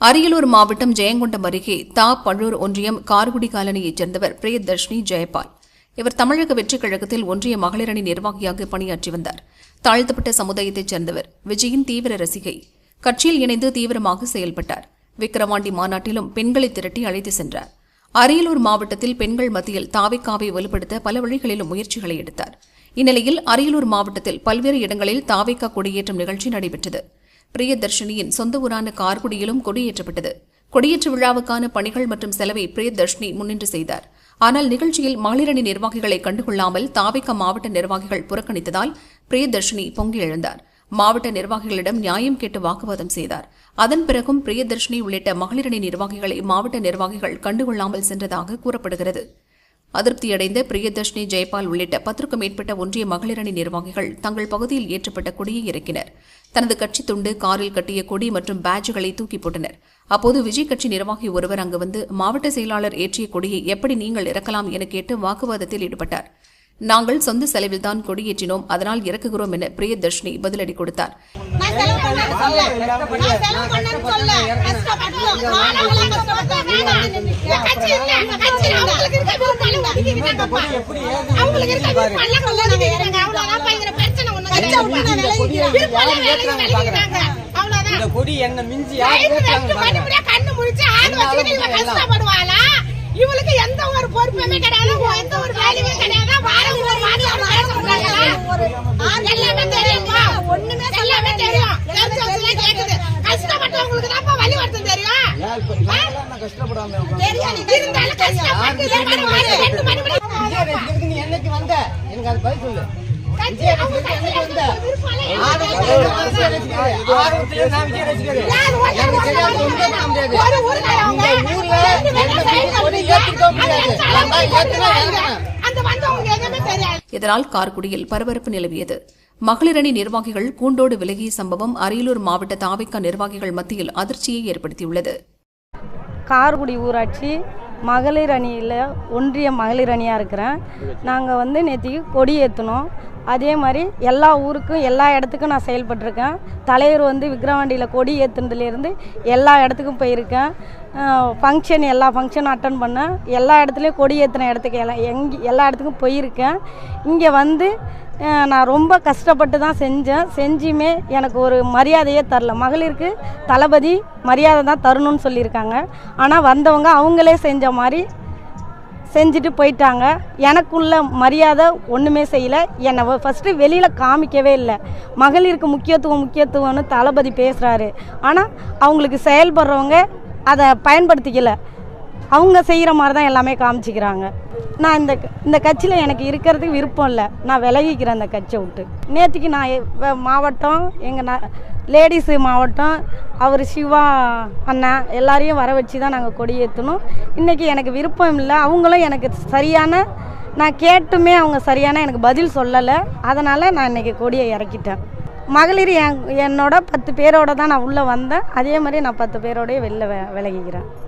அரியலூர் மாவட்டம் ஜெயங்கொண்டம் அருகே தா பள்ளூர் ஒன்றியம் கார்குடி காலனியைச் சேர்ந்தவர் பிரியதர்ஷினி ஜெயபால். இவர் தமிழக வெற்றிக் கழகத்தில் ஒன்றிய மகளிரணி நிர்வாகியாக பணியாற்றி வந்தார். தாழ்த்தப்பட்ட சமுதாயத்தைச் சேர்ந்தவர் விஜயின் தீவிர ரசிகை. கட்சியில் இணைந்து தீவிரமாக செயல்பட்டார். விக்கிரவாண்டி மாநாட்டிலும் பெண்களை திரட்டி அழைத்து சென்றார். அரியலூர் மாவட்டத்தில் பெண்கள் மத்தியில் தாவைக்காவை வலுப்படுத்த பல வழிகளிலும் முயற்சிகளை எடுத்தார். இந்நிலையில் அரியலூர் மாவட்டத்தில் பல்வேறு இடங்களில் தாவைக்கா கொடியேற்றும் நிகழ்ச்சி நடைபெற்றது. பிரியதர்ஷினியின் சொந்த ஊரான கார்குடியிலும் கொடியேற்றப்பட்டது. கொடியேற்ற விழாவுக்கான பணிகள் மற்றும் செலவை பிரியதர்ஷினி முன்னின்று செய்தார். ஆனால் நிகழ்ச்சியில் மகளிரணி நிர்வாகிகளை கண்டுகொள்ளாமல் தாவிக்க மாவட்ட நிர்வாகிகள் புறக்கணித்ததால் பிரியதர்ஷினி பொங்கி எழுந்தார். மாவட்ட நிர்வாகிகளிடம் நியாயம் கேட்டு வாக்குவாதம் செய்தார். அதன் பிறகும் பிரியதர்ஷினி உள்ளிட்ட மகளிரணி நிர்வாகிகளை மாவட்ட நிர்வாகிகள் கண்டுகொள்ளாமல் சென்றதாக கூறப்படுகிறது. அதிருப்தியடைந்த பிரியதர்ஷினி ஜெயபால் உள்ளிட்ட பத்திற்கும் மேற்பட்ட ஒன்றிய மகளிரணி நிர்வாகிகள் தங்கள் பகுதியில் ஏற்றப்பட்ட கொடியை இறக்கினர். தனது கட்சி துண்டு காரில் கட்டிய கொடி மற்றும் பேட்ஜுகளை தூக்கி போட்டனர். அப்போது விஜய் கட்சி நிர்வாகி ஒருவர் அங்கு வந்து மாவட்ட செயலாளர் ஏற்றிய கொடியை எப்படி நீங்கள் இறக்கலாம்? என கேட்டு வாக்குவாதத்தில் ஈடுபட்டார். நாங்கள் சொந்த செலவில்தான் கொடியேற்றினோம் அதனால் இறக்குகிறோம் என பிரியதர்ஷினி பதிலடி கொடுத்தார். எங்க கட்சி அவங்களுக்கு இருக்க விருப்பம் இல்ல. ஒதுக்கிக்கிட்டாங்க. அவ்வளவுதான். பிரச்சனை. இந்த கொடி என்ன மிஞ்சி கண்ணு முழிச்சு ஆடு வச்சுக்கிட்டு கஷ்டப்படுவாளா? இதனால் கார்குடியில் பரபரப்பு நிலவியது? மகளிரணி நிர்வாகிகள் கூண்டோடு விலகிய சம்பவம் அரியலூர் மாவட்ட தாவிக்கா நிர்வாகிகள் மத்தியில் அதிர்ச்சியை ஏற்படுத்தியுள்ளது. கார்குடி ஊராட்சி மகளிர் அணியில் ஒன்றிய மகளிர் அணியாக இருக்கிறேன். நாங்கள் வந்து நேற்றுக்கு கொடி ஏற்றினோம் அதே மாதிரி எல்லா ஊருக்கும் எல்லா இடத்துக்கும் நான் செயல்பட்டிருக்கேன். தலைவர் வந்து விக்ரவாண்டியில் கொடி ஏற்றுனதுலேருந்து எல்லா இடத்துக்கும் போயிருக்கேன். ஃபங்க்ஷன் எல்லா ஃபங்க்ஷனும் அட்டன் பண்ணேன். எல்லா இடத்துலையும் கொடி ஏற்றின இடத்துக்கு எல்லாம் எங்கே எல்லா இடத்துக்கும் போயிருக்கேன். இங்கே வந்து நான் ரொம்ப கஷ்டப்பட்டு தான் செஞ்சேன். செஞ்சுமே எனக்கு ஒரு மரியாதையே தரல. மகளிருக்கு தளபதி மரியாதை தான் தரணும்னு சொல்லியிருக்காங்க. ஆனால் வந்தவங்க அவங்களே செஞ்ச மாதிரி செஞ்சுட்டு போயிட்டாங்க. எனக்குள்ள மரியாதை ஒன்றுமே செய்யலை. என்னை ஃபஸ்ட்டு வெளியில் காமிக்கவே இல்லை. மகளிருக்கு முக்கியத்துவம் முக்கியத்துவம்னு தளபதி பேசுகிறாரு ஆனால் அவங்களுக்கு செயல்படுறவங்க அதை பயன்படுத்திக்கலை. அவங்க செய்கிற மாதிரி தான் எல்லாமே காமிச்சிக்கிறாங்க. நான் இந்த இந்த கட்சியில் எனக்கு இருக்கிறதுக்கு விருப்பம் இல்லை. நான் விலகிக்கிறேன் அந்த கட்சியை விட்டு. நேற்றுக்கு நான் எ- மாவட்டம் எங்கள் நான் லேடிஸு மாவட்டம் அவர் சிவா அண்ணா எல்லாரையும் வர வச்சு தான் நாங்கள் கொடியேற்றணும் இன்றைக்கி எனக்கு விருப்பம் இல்லை. அவங்களும் எனக்கு சரியான நான் கேட்டுமே அவங்க சரியான எனக்கு பதில் சொல்லலை. அதனால் நான் இன்றைக்கி கொடியை இறக்கிட்டேன். மகளிர் என் என்னோட பத்து பேரோட தான் நான் உள்ளே வந்தேன். அதே மாதிரி நான் பத்து பேரோடய வெளில விலகிக்கிறேன்.